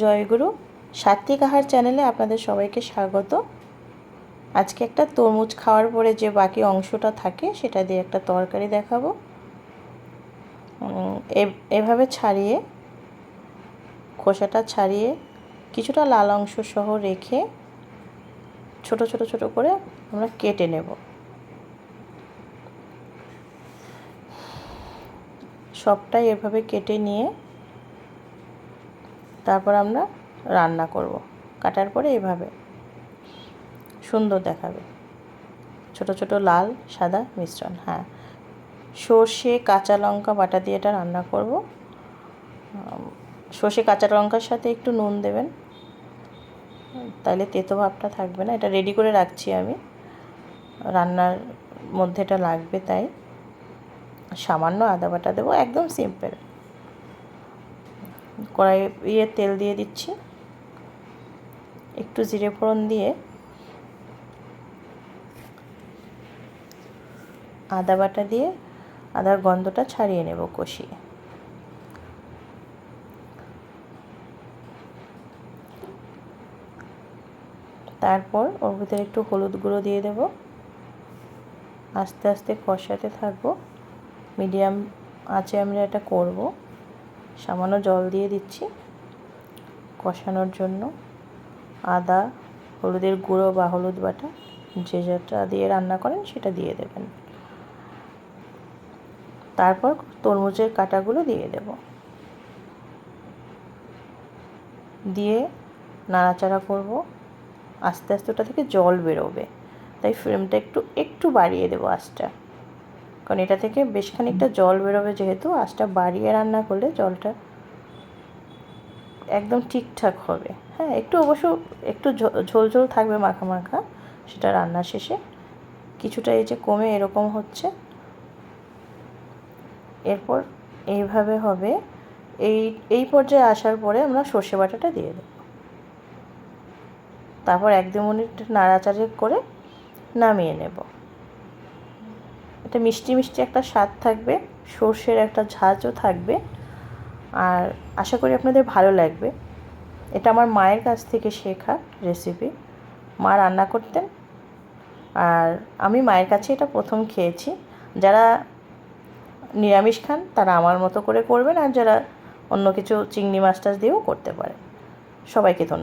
জয়গুরু সাত্বিক আহার চ্যানেলে আপনাদের সবাইকে স্বাগত। আজকে একটা তরমুজ খাওয়ার পরে যে বাকি অংশটা থাকে, সেটা দিয়ে একটা তরকারি দেখাবো। এভাবে ছাড়িয়ে, খোসাটা ছাড়িয়ে কিছুটা লাল অংশ সহ রেখে ছোট ছোট ছোট করে আমরা কেটে নেব। সবটাই এভাবে কেটে নিয়ে তারপর আমরা রান্না করব। কাটার পরে এভাবে। সুন্দর দেখাবে। ছোট ছোট লাল, সাদা মিশ্রণ হ্যাঁ। সর্ষে, কাঁচা লঙ্কা বাটা দিয়ে এটা রান্না করব। সর্ষে, কাঁচা লঙ্কার সাথে একটু নুন দেবেন। তাহলে তেতো ভাবটা থাকবে না। এটা রেডি করে রাখছি আমি। রান্নার মধ্যে এটা লাগবে তাই। সামান্য আদা বাটা দেবো, একদম সিম্পল কড়াই ইয়ে তেল দিয়ে দিচ্ছি। একটু জিরে ফোড়ন দিয়ে আদা বাটা দিয়ে আদার গন্ধটা ছাড়িয়ে নেব কষিয়ে। তারপর ওর ভিতরে একটু হলুদ গুঁড়ো দিয়ে দেব। আস্তে আস্তে কষাতে থাকব। মিডিয়াম আঁচে আমরা এটা করব। সামান্য জল দিয়ে দিচ্ছি কষানোর জন্য। আদা, হলুদের গুঁড়ো বা হলুদ বাটা, যে যেটা দিয়ে রান্না করেন সেটা দিয়ে দেবেন। তারপর তরমুজের কাটাগুলো দিয়ে দেব। দিয়ে নাড়াচাড়া করব। আস্তে আস্তে ওটা থেকে জল বেরোবে। তাই ফ্লেমটা একটু একটু বাড়িয়ে দেবো আঁচটা। কারণ এটা থেকে বেশ খানিকটা জল বেরোবে যেহেতু আঁচটা বাড়িয়ে রান্না করলে জলটা একদম ঠিকঠাক হবে। হ্যাঁ একটু অবশ্য একটু ঝোল ঝোল থাকবে মাখা মাখা, সেটা রান্নার শেষে। কিছুটা এই যে কমে এরকম হচ্ছে। এরপর এইভাবে হবে। এই এই পর্যায়ে আসার পরে আমরা সর্ষে বাটাটা দিয়ে দেবো। তারপর এক দু মিনিট নাড়াচাড়ি করে নামিয়ে নেব। এটা মিষ্টি মিষ্টি একটা স্বাদ থাকবে, সর্ষের একটা ঝাঁঝও থাকবে, আর আশা করি আপনাদের ভালো লাগবে। এটা আমার মায়ের কাছ থেকে শেখা রেসিপি মা রান্না করতেন, আর আমি মায়ের কাছে এটা প্রথম খেয়েছি। যারা নিরামিষ খান, তারা আমার মতো করে করবেন, আর যারা অন্য কিছু চিংড়ি মাছ টাছ দিয়েও করতে পারে সবাইকে ধন্যবাদ।